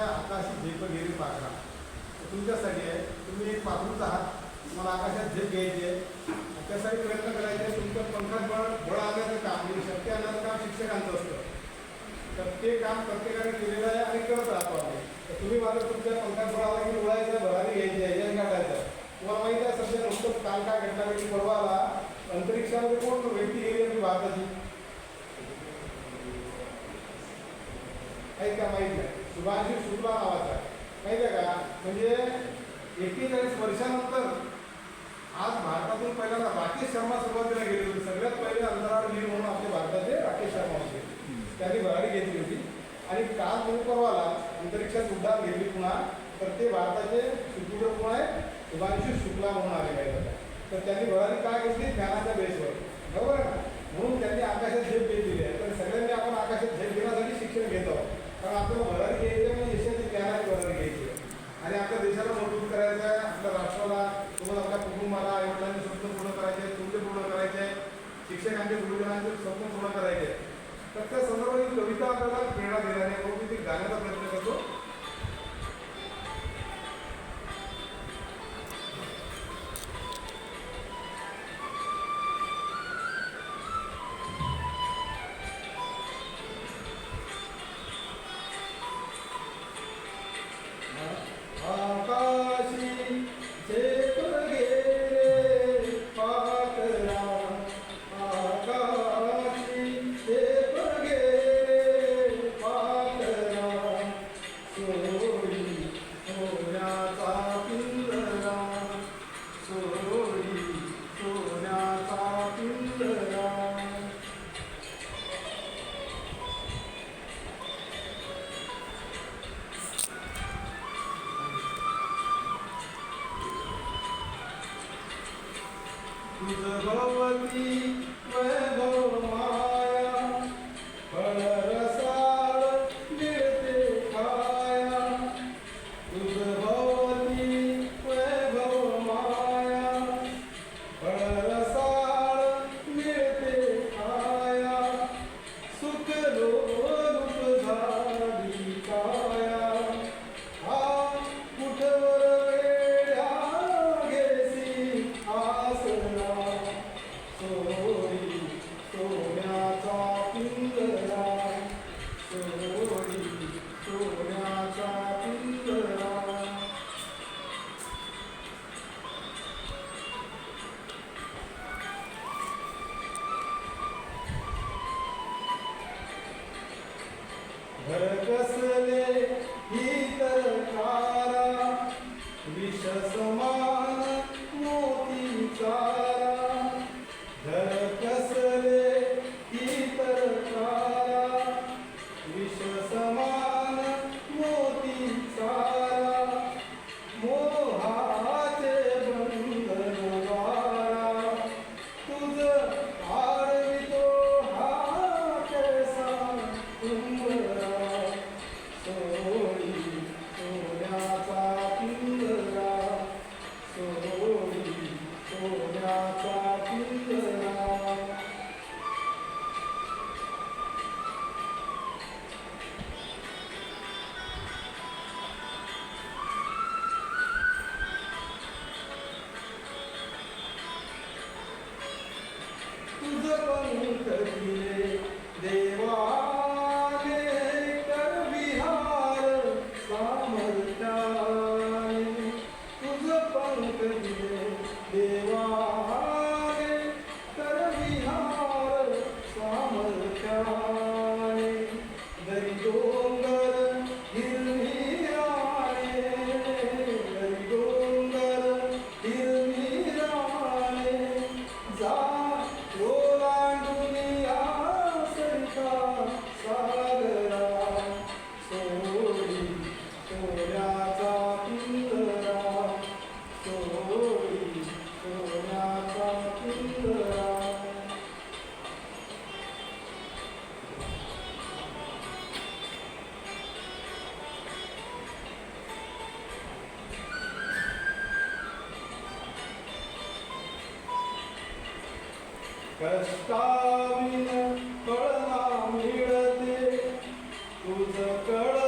तुमच्या आकाशी झेप गेली पाखरा तुमच्यासाठी आहे. तुम्ही एक पाखरूच आहात तुम्हाला आकाशात झेप घ्यायची आहे. त्यासाठी प्रयत्न करायचे आहे. तुमचं पंखात बळ बळ आल्याचं काम म्हणजे शक्य आल्याचं काम शिक्षकांचं असतं. तर ते काम प्रत्येकाने केलेलं आहे आणि करत राहतो आम्ही. तर तुम्ही मात्र तुमच्या पंखात बळ आला की उडायचं भरारी घ्यायची आहे यश काढायचं तुम्हाला माहिती आहे सध्या नुकतंच काल काय घटना की परवाला अंतरिक्षामध्ये कोण व्यक्ती गेली आपली भारताची. काही का माहीत नाही. शुभांशी शुक्ला नावाचा माहिती आहे का? म्हणजे एकेचाळीस वर्षानंतर आज भारतातून पहिल्यांदा राकेश शर्मा सुरुवातीला गेले होते. सगळ्यात पहिले अंतराळ वीर म्हणून आपले भारताचे राकेश शर्मा होते. त्यांनी भरारी घेतली होती. आणि काल म्हणून परवाला अंतरिक्षात उड्डाण घेतली पुन्हा. तर ते भारताचे सुपुत्र कोण आहे? शुभांशू शुक्ला म्हणून आलेले आहेत तर त्यांनी भरारी काय घेतली? ज्ञानाच्या बेसवर. बरोबर आहे ना? म्हणून त्यांनी आकाशात झेप घेतलेली आहे. तर सगळ्यांनी आपण आकाशात झेप घेण्यासाठी शिक्षण घेत आहोत. कारण आपलं भरारी घ्यायची आणि म्हणजे यशाची ज्ञानाची भरारी घ्यायची. आहे आणि आपल्या देशाला मजबूत करायचं आहे आपल्या राष्ट्राला तुम्हाला आपल्या कुटुंबाला आईवडिलांचे स्वप्न पूर्ण करायचे आहे तुमचे पूर्ण करायचे आहे शिक्षकांचे गुरुजनांचे स्वप्न पूर्ण करायचे. आहे तर त्या संदर्भात कविता आपल्याला प्रेरणा देणार तुझ घर कसले ही तर कारा विष समान मोती चारा Tudo é para कष्टाविन कळना मिळते. तुझ कळ